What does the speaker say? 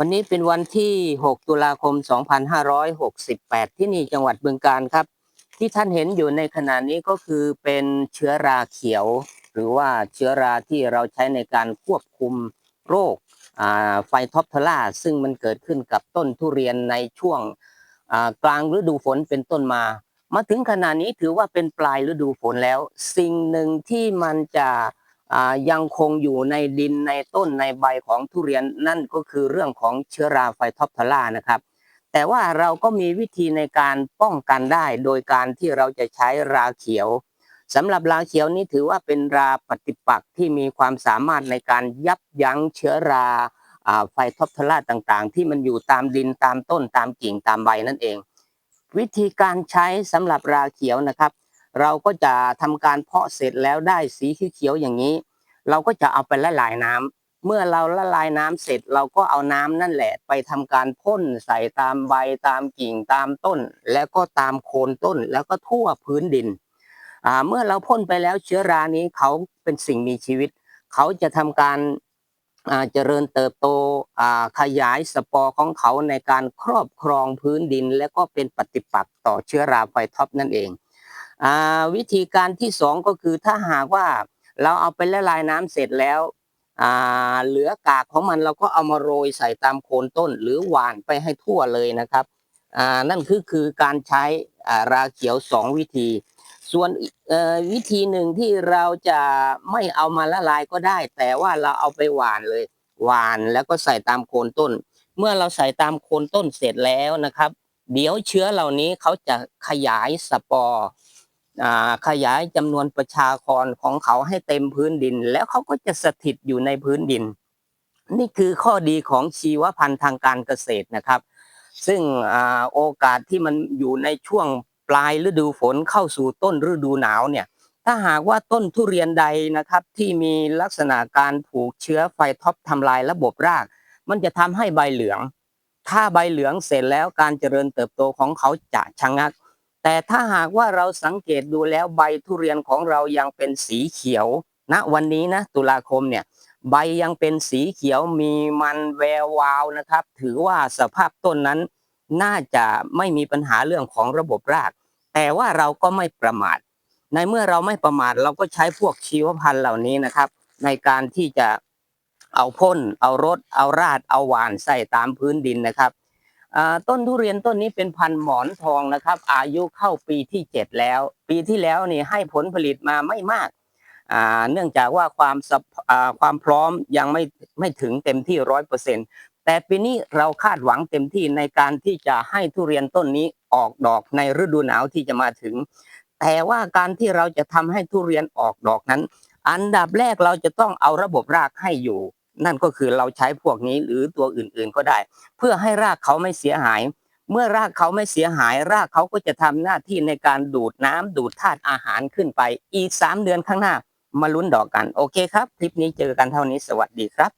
วันนี้เป็นวันที่ 6 ตุลาคม 2568 ที่นี่จังหวัดบึงกาฬครับ ที่ท่านเห็นอยู่ในขณะนี้ก็คือเป็นเชื้อราเขียว หรือว่าเชื้อราที่เราใช้ในการควบคุมโรคไฟท็อปทลาซึ่งมันเกิดขึ้นกับต้นทุเรียนในช่วงกลางฤดูฝนเป็นต้นมา มาถึงขณะนี้ถือว่าเป็นปลายฤดูฝนแล้ว สิ่งหนึ่งที่มันจะ ยังคงอยู่ในดินในต้นในใบของทุเรียนนั่นก็คือเรื่องของเชื้อราไฟท็อปทลานะครับแต่ว่าเราก็มีวิธีในการป้องกันได้ โดยการที่เราจะใช้ราเขียวสำหรับราเขียวนี้ถือว่าเป็นราปฏิปักษ์ที่มีความสามารถในการยับยั้งเชื้อราไฟท็อปทลาต่างๆ ที่มันอยู่ตามดินตามต้นตามกิ่งตามใบนั่นเอง วิธีการใช้สำหรับราเขียวนะครับ เราก็จะทำการเพาะเสร็จแล้วได้สีเขียวอย่างนี้ เราก็จะเอาไปละลายน้ำเมื่อเราละลายน้ำเสร็จเราก็เอาน้ำนั่นแหละ ไปทำการพ่นใส่ตามใบตามกิ่งตามต้น แล้วก็ตามโคนต้นแล้วก็ทั่วพื้นดินอ่าเมื่อเราพ่นไปแล้วเชื้อรานี้เขาเป็นสิ่งมีชีวิต เขาจะทำการเจริญเติบโตอ่าขยายสปอร์ของเขาในการครอบครองพื้นดิน และก็เป็นปฏิปักษ์ต่อเชื้อราไฟท็อปนั่นเองอ่าวิธีการที่สองก็คือถ้าหากว่า เราเอาไปละลายน้ำเสร็จแล้วเหลือกากของมันเราก็เอามาโรยใส่ตามโคนต้น หรือหว่านไปให้ทั่วเลยนะครับนั่นคือคือการใช้ราเขียวสองวิธี ส่วนวิธีหนึ่งที่เราจะไม่เอามาละลายก็ได้ แต่ว่าเราเอาไปหว่านเลย หว่านแล้วก็ใส่ตามโคนต้น เมื่อเราใส่ตามโคนต้นเสร็จแล้วนะครับ เดี๋ยวเชื้อเหล่านี้เขาจะขยายสปอร์ ขยายจำนวนประชากรของเขาให้เต็มพื้นดิน แล้วเขาก็จะสถิตอยู่ในพื้นดิน นี่คือข้อดีของชีวพันธุ์ทางการเกษตรนะครับ ซึ่งอโอกาสที่มันอยู่ในช่วงปลายฤดูฝนเข้าสู่ต้นฤดูหนาวเนี่ยถ้าหากว่าต้นทุเรียนใดนะครับที่มีลักษณะการผูกเชื้อไฟท็อปทำลายระบบราก มันจะทำให้ใบเหลือง ถ้าใบเหลืองเสร็จแล้วการเจริญเติบโตของเขาจะชะงัก แต่ถ้าหากว่าเราสังเกตดูแล้วใบทุเรียนของเรายังเป็นสีเขียวณวันนี้นะตุลาคมเนี่ยใบยังเป็นสีเขียวมีมันแวววาวนะครับ ถือว่าสภาพต้นนั้น น่าจะไม่มีปัญหาเรื่องของระบบราก แต่ว่าเราก็ไม่ประมาท ในเมื่อเราไม่ประมาทเราก็ใช้พวกชีวพันธุ์เหล่านี้นะครับ ในการที่จะเอาพ่น เอารดเอาราดเอาหวานใส่ตามพื้นดินนะครับ ต้นทุเรียนต้นนี้เป็นพันหมอนทองนะครับ อายุเข้าปีที่เจ็ดแล้ว ปีที่แล้วนี่ให้ผลผลิตมาไม่มากเนื่องจากว่าความความพร้อมยังไม่ไม่ถึงเต็มที่ร้อยเปอร์เซ็นแต่ปีนี้เราคาดหวังเต็มที่ในการที่จะให้ทุเรียนต้นนี้ออกดอกในฤดูหนาวที่จะมาถึง แต่ว่าการที่เราจะทำให้ทุเรียนออกดอกนั้น อันดับแรกเราจะต้องเอาระบบรากให้อยู่ นั่นก็คือเราใช้พวกนี้หรือตัวอื่นๆก็ได้ เพื่อให้รากเขาไม่เสียหาย เมื่อรากเขาไม่เสียหาย รากเขาก็จะทำหน้าที่ในการดูดน้ำดูดธาตุอาหารขึ้นไป อีก 3 เดือนข้างหน้า มาลุ้นดอกกัน โอเคครับ คลิปนี้เจอกันเท่านี้สวัสดีครับ